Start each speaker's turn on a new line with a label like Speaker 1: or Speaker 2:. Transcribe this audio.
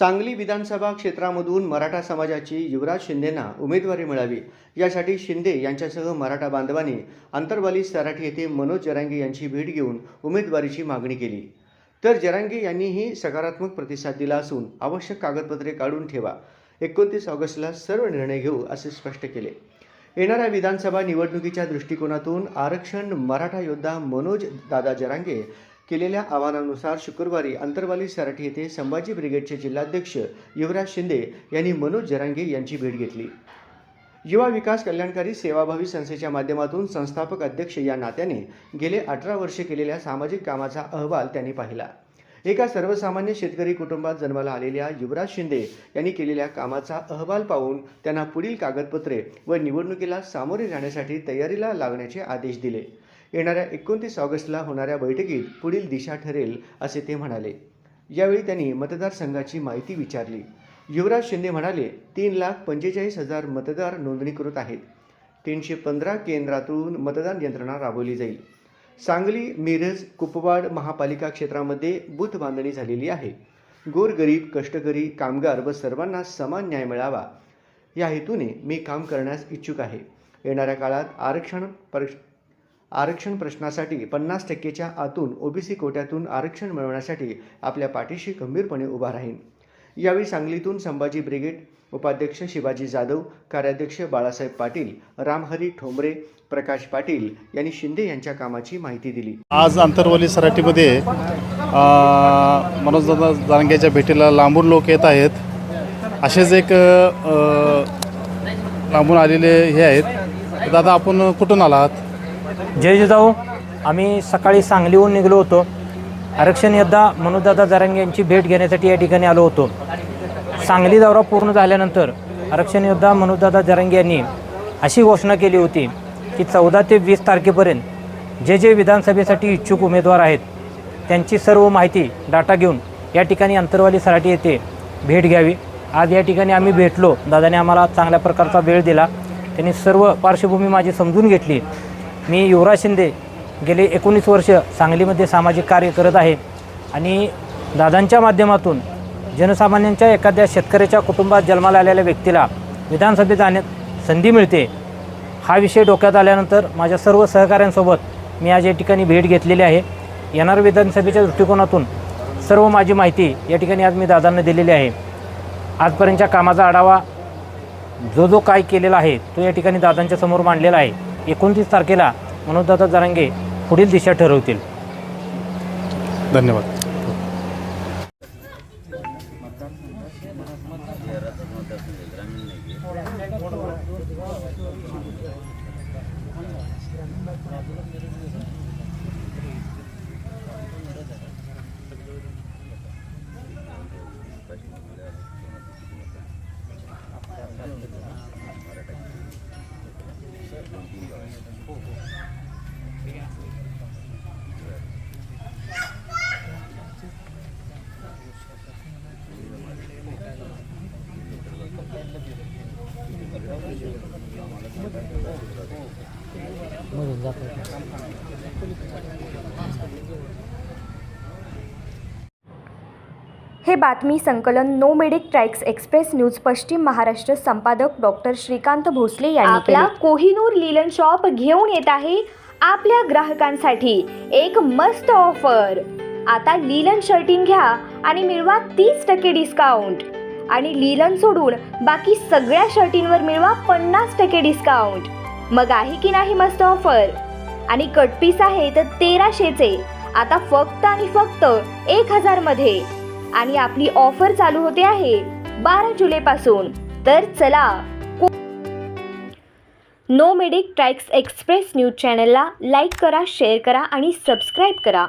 Speaker 1: सांगली विधानसभा क्षेत्रामधून मराठा समाजाची युवराज शिंदेंना उमेदवारी मिळावी. यासाठी शिंदे यांच्यासह मराठा बांधवांनी अंतरवाली सराठी येथे मनोज जरांगे यांची भेट घेऊन उमेदवारीची मागणी केली. तर जरांगे यांनीही सकारात्मक प्रतिसाद दिला असून आवश्यक कागदपत्रे काढून ठेवा. एकोणतीस ऑगस्टला सर्व निर्णय घेऊ असे स्पष्ट केले. येणाऱ्या विधानसभा निवडणुकीच्या दृष्टिकोनातून आरक्षण मराठा योद्धा मनोज दादा जरांगे केलेल्या आवाहनानुसार शुक्रवारी अंतरवाली सराठी येथे संभाजी ब्रिगेडचे जिल्हाध्यक्ष युवराज शिंदे यांनी मनोज जरांगे यांची भेट घेतली. युवा विकास कल्याणकारी सेवाभावी संस्थेच्या माध्यमातून संस्थापक अध्यक्ष या नात्याने गेले अठरा वर्षे केलेल्या सामाजिक कामाचा अहवाल त्यांनी पाहिला. एका सर्वसामान्य शेतकरी कुटुंबात जन्माला आलेल्या युवराज शिंदे यांनी केलेल्या कामाचा अहवाल पाहून त्यांना पुढील कागदपत्रे व निवडणुकीला सामोरे जाण्यासाठी तयारीला लागण्याचे आदेश दिले. येणाऱ्या एकोणतीस ऑगस्टला होणाऱ्या बैठकीत पुढील दिशा ठरेल असे ते म्हणाले. यावेळी त्यांनी मतदारसंघाची माहिती विचारली. युवराज शिंदे म्हणाले तीन लाख पंचेचाळीस हजार मतदार नोंदणीकृत आहेत. तीनशे पंधरा केंद्रातून मतदान यंत्रणा राबवली जाईल. सांगली मिरज कुपवाड महापालिका क्षेत्रामध्ये बूथ बांधणी झालेली आहे. गोरगरीब कष्टकरी कामगार व सर्वांना समान न्याय मिळावा. या हेतूने मी काम करण्यास इच्छुक आहे. येणाऱ्या काळात आरक्षण पर आरक्षण प्रश्नासाठी पन्नास टक्केच्या आतून ओबीसी कोट्यातून आरक्षण मिळवण्यासाठी आपल्या पाठीशी गंभीरपणे उभा राहीन. यावेळी सांगलीतून संभाजी ब्रिगेड उपाध्यक्ष शिवाजी जाधव कार्याध्यक्ष बाळासाहेब पाटील रामहरी ठोंबरे प्रकाश पाटील यांनी शिंदे यांच्या कामाची माहिती दिली.
Speaker 2: आज अंतरवली सराटीमध्ये मनोजदादा जारंग्याच्या भेटीला लांबून लोक येत आहेत. असेच एक लांबून आलेले हे आहेत. दादा आपण कुठून आलात?
Speaker 3: जय जिजाऊ. आम्ही सकाळी सांगलीहून निघलो होतो. आरक्षण योद्धा मनोजदादा जरांगे यांची भेट घेण्यासाठी या ठिकाणी आलो होतो. सांगली दौरा पूर्ण झाल्यानंतर आरक्षण योद्धा मनोजदादा जारंग यांनी अशी घोषणा केली होती की चौदा ते वीस तारखेपर्यंत जे जे विधानसभेसाठी इच्छुक उमेदवार आहेत त्यांची सर्व माहिती डाटा घेऊन या ठिकाणी अंतरवाली सराठी येथे भेट घ्यावी. आज या ठिकाणी आम्ही भेटलो. दादाने आम्हाला चांगल्या प्रकारचा वेळ दिला. त्यांनी सर्व पार्श्वभूमी माझी समजून घेतली. मी युवराज शिंदे गेले एकोणीस वर्ष सांगलीमध्ये सामाजिक कार्य करत आहे. आणि दादांच्या माध्यमातून जनसामान्यांच्या एखाद्या शेतकऱ्याच्या कुटुंबात जन्माला आलेल्या व्यक्तीला विधानसभेत जाण्यात संधी मिळते. हा विषय डोक्यात आल्यानंतर माझ्या सर्व सहकाऱ्यांसोबत मी आज या ठिकाणी भेट घेतलेली आहे. येणाऱ्या विधानसभेच्या दृष्टिकोनातून सर्व माझी माहिती या ठिकाणी आज मी दादांना दिलेली आहे. आजपर्यंतच्या कामाचा आढावा जो जो काय केलेला आहे तो या ठिकाणी दादांच्या समोर मांडलेला आहे. एकोणतीस तारखेला मनोजदादा जरांगे पुढील दिशा ठरवतील.
Speaker 2: धन्यवाद.
Speaker 4: हे बातमी संकलन नो मेडिक ट्रॅक्स एक्सप्रेस न्यूज पश्चिम महाराष्ट्र संपादक डॉक्टर श्रीकांत भोसले यांनी
Speaker 5: आपला
Speaker 4: कोहिनूर लिलन शॉप घेऊन येत आहे आपल्या ग्राहकांसाठी एक मस्त ऑफर. आता लिलन शर्टिंग घ्या आणि मिळवा तीस टक्के डिस्काउंट आणि लिलन सोडून बाकी सगळ्या शर्टींवर मिळवा पन्नास टक्के डिस्काउंट मग आहे की नाही मस्त ऑफर आणि कटपीस आहे तर तेराशेचे. आता फक्त आणि फक्त एक हजारमध्ये आणि आपली ऑफर चालू होते आहे बारा जुलै पासून तर चला नो मेडिक ट्रॅक्स एक्सप्रेस न्यूज चॅनलला लाईक करा शेअर करा आणि सबस्क्राईब करा.